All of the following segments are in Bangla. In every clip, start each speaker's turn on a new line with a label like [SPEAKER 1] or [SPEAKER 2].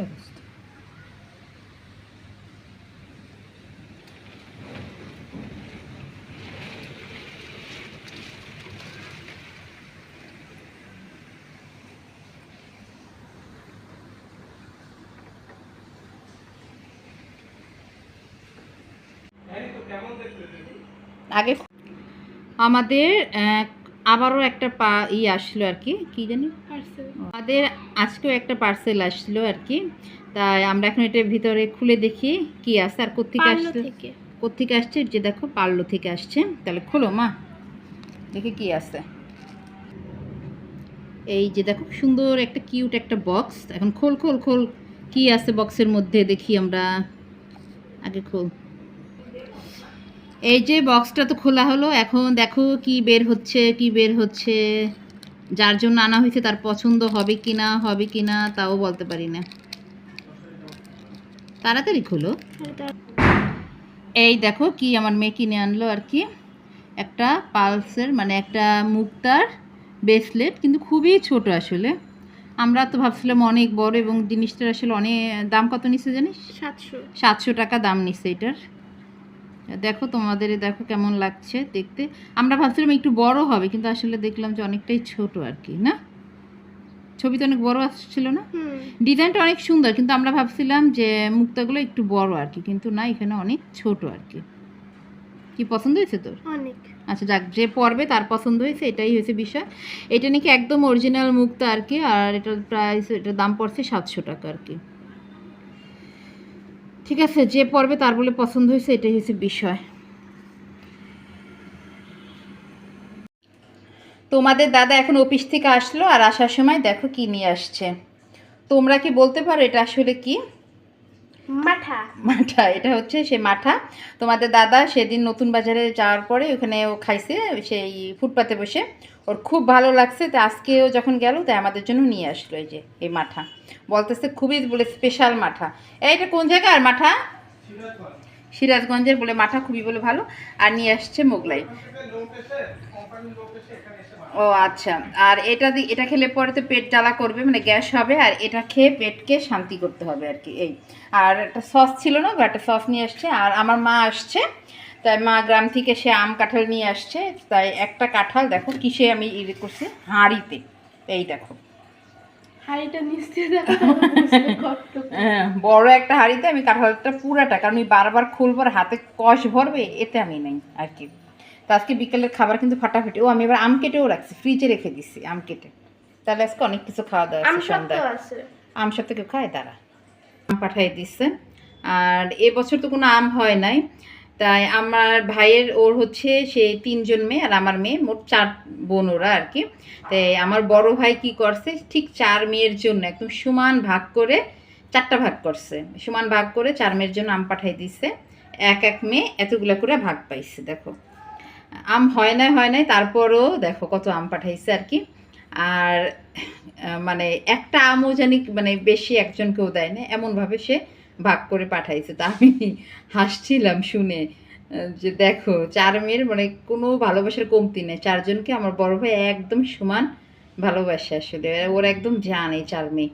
[SPEAKER 1] অবস্থা আগে আমাদের আহ, আবারও একটা পা ই আসলো আর কি। কি জানি? আমাদের আজকেও একটা পার্সেল আসলো আর কি তাই আমরা এখন এটার ভিতরে খুলে দেখি কি আছে আর কোথেকে আসছে। কোথেকে আসছে? যে দেখো পার্লো থেকে আসছে। তাহলে খোলো মা। দেখি কি আছে। এই যে দেখো সুন্দর একটা কিউট একটা বক্স এখন খোল খোল খোল। কি আছে বক্সের মধ্যে? দেখি আমরা। আগে খোল। এই যে বক্সটা তো খোলা হলো। এখন দেখো কি বের হচ্ছে কি বের হচ্ছে। যার জন্য আনা হয়েছে তার পছন্দ হবে কি না হবে কি না তাও বলতে পারি না। তাড়াতাড়ি খোলো। এই দেখো কি আমার মেয়ে কিনে আনলো আর কি। একটা পালসের মানে একটা মুক্তার ব্রেসলেট কিন্তু খুবই ছোট আসলে। আমরা তো ভাবছিলাম অনেক বড় এবং জিনিসটার আসলে অনেক দাম কত নিচ্ছে জানিস?
[SPEAKER 2] সাতশো।
[SPEAKER 1] সাতশো টাকা দাম নিচ্ছে এটার। দেখো তোমাদের দেখো কেমন লাগছে দেখতে। আমরা ভাবছিলাম একটু বড় হবে কিন্তু আসলে দেখলাম যে অনেকটাই ছোট আর কি না? ছবিতে অনেক বড় আসছিল না? ডিজাইনটা অনেক সুন্দর কিন্তু আমরা ভাবছিলাম যে মুক্তাগুলো একটু বড় আর কি কিন্তু না এখানে অনেক ছোট আর কি। কি পছন্দ হয়েছে তোর?
[SPEAKER 2] অনেক।
[SPEAKER 1] আচ্ছা যাক যে পড়বে তার পছন্দ হয়েছে এটাই হয়েছে বিষয়। এটা নাকি একদম অরিজিনাল মুক্তা আর কি আর এটার প্রাইস এটার দাম পড়ছে সাতশো টাকা আর কি। ঠিক আছে, যে পড়বে তার বলে পছন্দ হয়েছে, এটাই হয়েছে বিষয়। তোমাদের দাদা এখন অফিস থেকে আসলো, আর আসার সময় দেখো কি নিয়ে আসছে। তোমরা কি বলতে পারো এটা আসলে কি?
[SPEAKER 2] মাঠা।
[SPEAKER 1] মাঠা এটা হচ্ছে সে মাঠা। তোমাদের দাদা সেদিন নতুন বাজারে যাওয়ার পরে ওখানে ও খাইছে সেই ফুটপাতে বসে। ওর খুব ভালো লাগছে তো আজকেও যখন গেল তাই আমাদের জন্য নিয়ে আসলো এই যে এই মাঠা। বলতেছে খুবই বলে স্পেশাল মাঠা। এই, এটা কোন জায়গার মাঠা? সিরাজগঞ্জের বলে মাঠা খুবই বলে ভালো। আর নিয়ে আসছে মোগলাই। ও আচ্ছা। আর এটা এটা খেলে পরে তো পেট জ্বালা করবে মানে গ্যাস হবে, আর এটা খেয়ে পেটকে শান্তি করতে হবে আর কি, এই। আর একটা সস ছিল না একটা সস নিয়ে আসছে, আর আমার মা আসছে, তাই মা গ্রাম থেকে সে আম কাঁঠাল নিয়ে আসছে, তাই একটা কাঁঠাল, দেখো কিসে আমি ইয়ে করছি, হাঁড়িতে, এই দেখো।
[SPEAKER 2] হাড়িটা নিচে।
[SPEAKER 1] হ্যাঁ, বড় একটা হাঁড়িতে আমি কাঁঠালটা পুরাটা কারণ আমি বারবার খুলবো হাতে কষ ভরবে এতে আমি নেই আর কি। তো আজকে বিকেলের খাবার কিন্তু ফাটাফাটি। ও আমি এবার আম কেটেও রাখছি ফ্রিজে রেখে দিছি আম কেটে। তাহলে আজকে অনেক কিছু খাওয়া দাওয়া
[SPEAKER 2] আম
[SPEAKER 1] আছে। আম সব কেউ খায় তারা আম পাঠাই দিচ্ছে আর এবছর তো কোনো আম হয় নাই। তাই আমার ভাইয়ের ওর হচ্ছে সে তিনজন মেয়ে আর আমার মেয়ে মোট চার বোন ওরা আর কি। তাই আমার বড় ভাই কি করছে? ঠিক চার মেয়ের জন্য একদম সমান ভাগ করে চারটা ভাগ করছে। সমান ভাগ করে চার মেয়ের জন্য আম পাঠাই দিছে। এক এক মেয়ে এতগুলো করে ভাগ পাইছে, দেখো। আম হয় নাই হয় নাই, তারপরও দেখো কত আম পাঠাইছে আর কি। আর মানে একটা আমও জানি মানে বেশি একজনকেও দেয় না এমনভাবে সে ভাগ করে পাঠাইছে। তা আমি হাসছিলাম শুনে, যে দেখো, চার মেয়ের মানে কোনো ভালোবাসার কমতি নেই। চারজনকে আমার বড় ভাই একদম সমান ভালোবাসে আসলে। ওর একদম জান চার মেয়ে।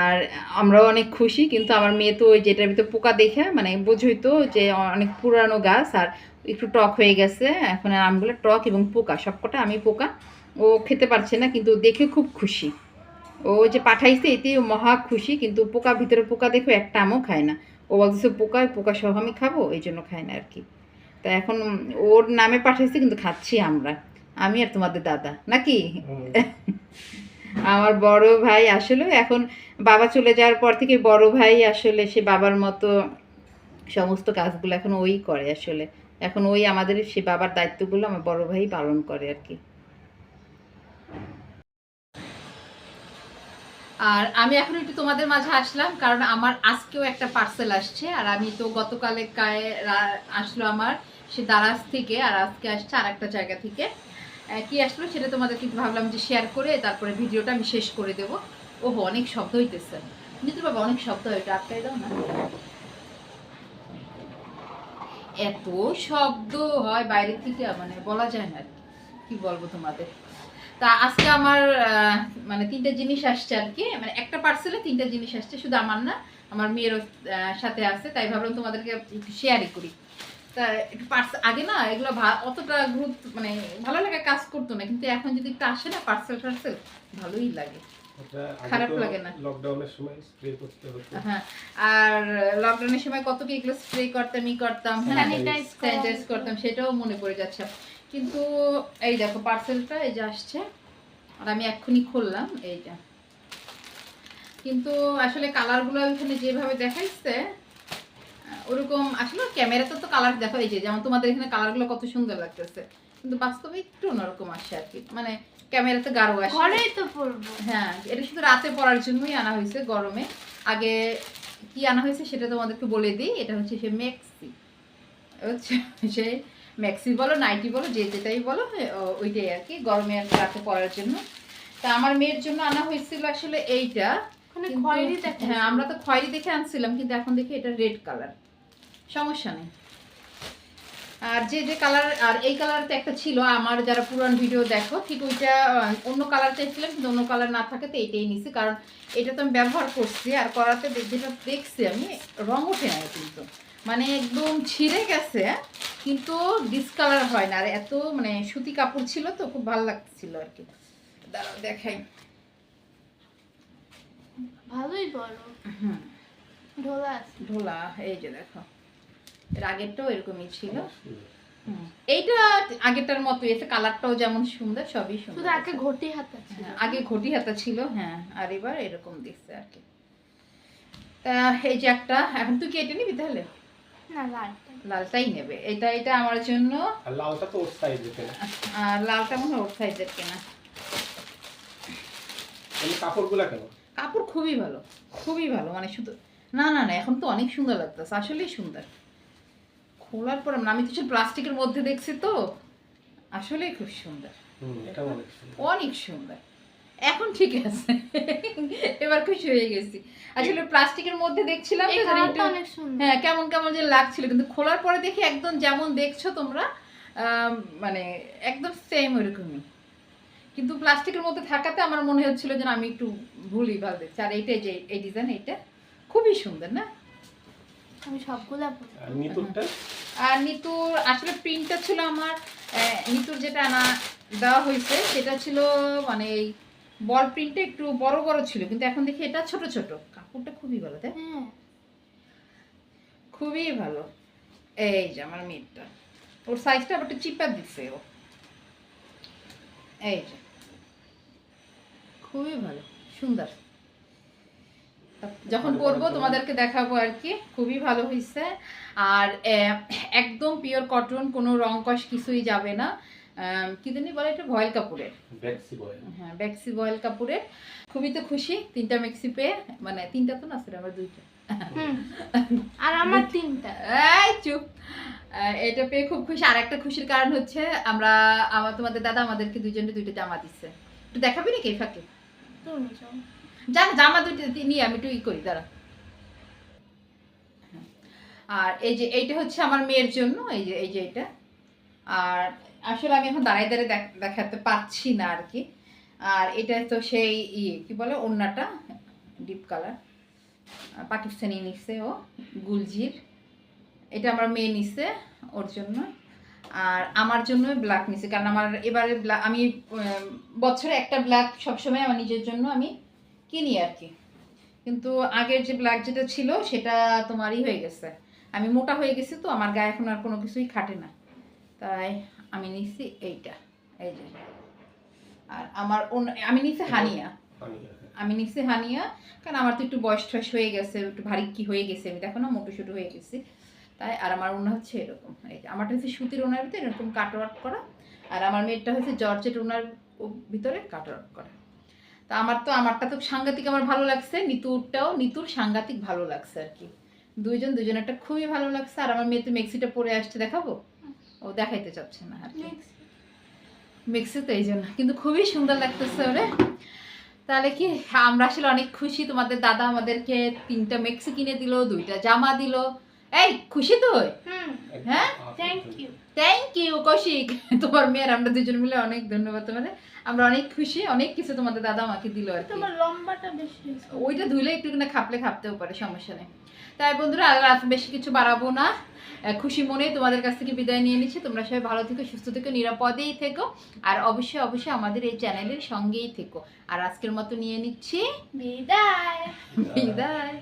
[SPEAKER 1] আর আমরাও অনেক খুশি, কিন্তু আমার মেয়ে তো ওই যেটার ভিতরে পোকা দেখে মানে বোঝই তো যে অনেক পুরানো গাছ আর একটু টক হয়ে গেছে। এখন আমগুলো টক এবং পোকা, সবকটা আমি পোকা। ও খেতে পারছে না, কিন্তু দেখে খুব খুশি। ও যে পাঠাইছে এতে মহা খুশি, কিন্তু পোকা ভিতরে পোকা দেখো, একটা আমও খায় না। ও বলতেছে, পোকা পোকা সহ আমি খাব? এই জন্য খায় না আর কি তা এখন ওর নামে পাঠাইছে, কিন্তু খাচ্ছি আমরা। আমি আর তোমাদের দাদা, নাকি? আমার বড় ভাই আসলে, এখন বাবা চলে যাওয়ার পর থেকে বড় ভাই আসলে, সে বাবার মতো সমস্ত কাজগুলো এখন ওই করে আসলে। এখন ওই আমাদের, সে বাবার দায়িত্বগুলো আমার বড় ভাই পালন করে আর কি আর আমি এখন একটু তোমাদের মাঝে আসলাম, কারণ আমার আজকেও একটা পার্সেল আসছে, আর আমি তো গতকালে কায়ে আসলো আমার সে দারাজ থেকে, আর আজকে আসছে আর একটা জায়গা থেকে। কি আসলো সেটা তোমাদের কিন্তু ভাবলাম যে শেয়ার করে তারপরে ভিডিওটা আমি শেষ করে দেবো। ওহো, অনেক শব্দ হইতেছে। নিতে বাবা, অনেক শব্দ হইতে আটকাই দাও না। এত শব্দ হয় বাইরে থেকে মানে বলা যায় না। কি বলব তোমাদের? তা আজকে আমার মানে তিনটা জিনিস আসছে আর কি। মানে একটা পার্সেলে তিনটা জিনিস আসছে শুধু আমার না আমার মেয়েরও সাথে আছে তাই ভাবলাম তোমাদেরকে একটু শেয়ারই করি। তা একটু পার্স আগে না এগুলো অতটা গুরুত্ব মানে ভালো লাগে কাজ করতো না কিন্তু এখন যদি একটু আসে না পার্সেল টার্সেল ভালোই লাগে।
[SPEAKER 3] ওটা
[SPEAKER 1] খারাপ লাগে না।
[SPEAKER 3] লকডাউনের সময় স্প্রে করতে হতো।
[SPEAKER 1] হ্যাঁ আর লকডাউনের সময় কত কি এগুলো স্প্রে করতাম ই করতাম হ্যাঁ
[SPEAKER 2] স্যানিটাইজ
[SPEAKER 1] স্যানিটাইজ করতাম সেটাও মনে পড়ে যাচ্ছে। কিন্তু এই দেখো পার্সেলটা এই যে আসছে। আর আমি এক্ষুনি খুললাম এইটা। কিন্তু আসলে কালারগুলো এখানে যেভাবে দেখাইছে ওরকম আসলে ক্যামেরাতে তো কালার দেখা যে যেমন তোমাদের এখানে কালারগুলো কত সুন্দর লাগতেছে। কিন্তু বাস্তবে একটু অন্যরকম আসে আর কি। মানে ক্যামেরাতে গাঢ় আসে
[SPEAKER 2] ঘরেই তো পরবো।
[SPEAKER 1] হ্যাঁ এটা শুধু রাতে পরার জন্যই আনা হয়েছে গরমে। আগে কি আনা হয়েছে সেটা তোমাদেরকে বলে দিই। এটা হচ্ছে সে ম্যাক্সি হচ্ছে সে ম্যাক্সি বলো নাইটি বলো যে যেটাই বলো ওইটাই আর কি গরমে আর রাতে পরার জন্য। তা আমার মেয়ের জন্য আনা হয়েছিল আসলে এইটা হ্যাঁ আমরা তো খয়েরি দেখে আনছিলাম কিন্তু এখন দেখি এটা রেড কালার। সমস্যা নেই। আর যে যে কালার আর এই কালারটা একটা ছিল আমার যারা পুরান ভিডিও দেখো ঠিক ওইটা অন্য কালার চাইছিলাম কিন্তু অন্য কালার না থাকে তো এইটাই নিছি কারণ এটা তো আমি ব্যবহার করছি আর করাতে যেটা দেখছি আমি রং ওঠে না কিন্তু। মানে একদম ছিঁড়ে গেছে কিন্তু ডিসকালার হয় না। আর এত মানে সুতি কাপড় ছিল তো খুব ভালো লাগছিল আর কি। দাঁড়াও দেখাই।
[SPEAKER 2] ভালোই বড়।
[SPEAKER 1] হুম।
[SPEAKER 2] ঢোলা
[SPEAKER 1] ঢোলা এই যে দেখো। এর আগেরটাও এরকমই ছিল। হুম। এইটা আগেরটার মতো এসে কালারটাও যেমন সুন্দর সবই সুন্দর
[SPEAKER 2] শুধু আগে ঘটি হাতা ছিল।
[SPEAKER 1] হ্যাঁ, আগে ঘটি হাতা ছিল হ্যাঁ আর এবার এরকম দিচ্ছে আর কি। তা এই যে একটা এখন তুই কেটে নিবি তাহলে?
[SPEAKER 2] না লালটা
[SPEAKER 1] লালটাই নেবে। এটা এটা আমার জন্য।
[SPEAKER 3] আর লালটা তো ওর সাইজে কেনা।
[SPEAKER 1] আর লালটা মনে হয় ওর সাইজের কেনা।
[SPEAKER 3] এই কাপড়গুলা কেন
[SPEAKER 1] কাপড় খুবই ভালো খুবই ভালো। মানে শুধু না না না এখন তো অনেক সুন্দর লাগতেছে আসলেই সুন্দর। খোলার পর আমি কিছু প্লাস্টিকের মধ্যে দেখছি তো। আসলেই খুব সুন্দর।
[SPEAKER 3] এটা অনেক সুন্দর।
[SPEAKER 1] অনেক সুন্দর। এখন ঠিক আছে। এবার খুশি হয়ে গেছি। আসলে প্লাস্টিকের মধ্যে দেখছিলাম হ্যাঁ কেমন কেমন যে লাগছিল। কিন্তু খোলার পরে দেখি একদম যেমন দেখছ তোমরা মানে একদম সেম ওরকমই কিন্তু প্লাস্টিকের মধ্যে থাকাতে আমার মনে হচ্ছিল যে আমি একটু ভুলই ভালো দেখছি। আর এইটাই যে এই ডিজাইন এইটা খুবই সুন্দর না?
[SPEAKER 2] আমি সবগুলা পরবো
[SPEAKER 3] আর
[SPEAKER 1] আর নিতুর আসলে প্রিন্টটা ছিল আমার আহ, নিতুর যেটা আনা দেওয়া হয়েছে সেটা ছিল মানে এই বল প্রিন্টটা একটু বড় বড় ছিল কিন্তু এখন দেখি এটা ছোট ছোট। কাপড়টা খুবই ভালো তাই?
[SPEAKER 2] হ্যাঁ।
[SPEAKER 1] খুবই ভালো। এই যে আমার মেয়েরটা। ওর সাইজটা আবার একটু চিপা দিচ্ছে ও। এই যে। খুবই ভালো সুন্দর। যখন পরবো তোমাদেরকে দেখাবো আর কি খুবই ভালো হয়েছে আর একদম পিওর কটন কোনো রং কষ কিছুই যাবে না। কি জানি বলে এটা? ভয়েল হ্যাঁ ব্যাক্সি বয়েল কাপড়ের খুবই তো খুশি তিনটা মেক্সি পেয়ে। মানে তিনটা তো না সেটা আমার দুইটা।
[SPEAKER 2] আর আমার তিনটা।
[SPEAKER 1] এই চুপ। এটা পেয়ে খুব খুশি। আর একটা খুশির কারণ হচ্ছে আমরা আমার তোমাদের দাদা আমাদেরকে দুইজনকে দুইটা জামা দিচ্ছে একটু দেখাবি নাকি ফাঁকে?
[SPEAKER 2] তুমি
[SPEAKER 1] জান জামা দুইটা নিয়ে আমি একটু ই করি দাঁড়া। আর এই যে এইটা হচ্ছে আমার মেয়ের জন্য এই যে এই যে এটা। আর আসলে আমি এখন দাঁড়ায় দাঁড়িয়ে দেখ- দেখাতে পারছি না আর কি। আর এটা তো সেই ইয়ে কি বলে ওড়নাটা? ডিপ কালার পাকিস্তানি নিচ্ছে ও, গুলজির। এটা আমার মেয়ে নিছে ওর জন্য। আর আমার জন্য ব্ল্যাক নিছে, কারণ আমার এবারে ব্ল্যাক আমি বছরে একটা ব্ল্যাক সবসময় আমার নিজের জন্য আমি কিনি আর কি। কিন্তু আগের যে ব্ল্যাক যেটা ছিল, সেটা তোমারই হয়ে গেছে। আমি মোটা হয়ে গেছি তো, আমার গায়ে এখন আর কোনো কিছুই খাটে না। তাই আমি নিছি এইটা এই যে। আর আমার আমি নিছি হানিয়া। আমি নিছি হানিয়া কারণ আমার তো একটু বয়স টয়স হয়ে গেছে একটু ভারী কি হয়ে গেছে আমি দেখো না মোটু শুটু হয়ে গেছি। তাই আর আমার ওনা হচ্ছে এরকম এই যে। আমারটা হচ্ছে সুতির ওনার ভিতরে এরকম কাটওয়ার্ক করা আর আমার মেয়েরটা হচ্ছে জর্জেট ওনার ভিতরে কাটওয়ার্ক করা। তা আমার তো আমারটা তো সাংঘাতিক আমার ভালো লাগছে নিতুরটাও নিতুর সাংঘাতিক ভালো লাগছে আর কি। দুইজন দুজনেরটা খুবই ভালো লাগছে আর আমার মেয়ে তো মেক্সিটা পরে আসছে দেখাবো? ও দেখাইতে চাচ্ছে না আর কি।
[SPEAKER 2] নেক্সট
[SPEAKER 1] মিক্সি তো এই জন্য। কিন্তু খুবই সুন্দর লাগতেছে ওরে। তাহলে কি আমরা আসলে অনেক খুশি। তোমাদের দাদা আমাদেরকে তিনটা মেক্সি কিনে দিল দুইটা জামা দিল। এই খুশি তো হ্যাঁ?
[SPEAKER 2] Thank you
[SPEAKER 1] thank you Kaushik. তোমার মেয়ের আমরা দুজন মিলে অনেক ধন্যবাদ তোমাদের। আমরা অনেক খুশি অনেক কিছু তোমাদের দাদা আমাকে দিল আর কি।
[SPEAKER 2] তোমার লম্বাটা বেশি
[SPEAKER 1] ওইটা ধুলে একটু না খাপলে খাপতেও পারে সমস্যা নেই। তাই বন্ধুরা আর বেশি কিছু বাড়াবো না। খুশি মনে তোমাদের কাছ থেকে বিদায় নিয়ে নিচ্ছি। তোমরা সবাই ভালো থেকো সুস্থ থেকো নিরাপদেই থেকো। আর অবশ্যই অবশ্যই আমাদের এই চ্যানেলের সঙ্গেই থেকো। আর আজকের মতো নিয়ে নিচ্ছি।
[SPEAKER 2] বিদায়।
[SPEAKER 1] বিদায়।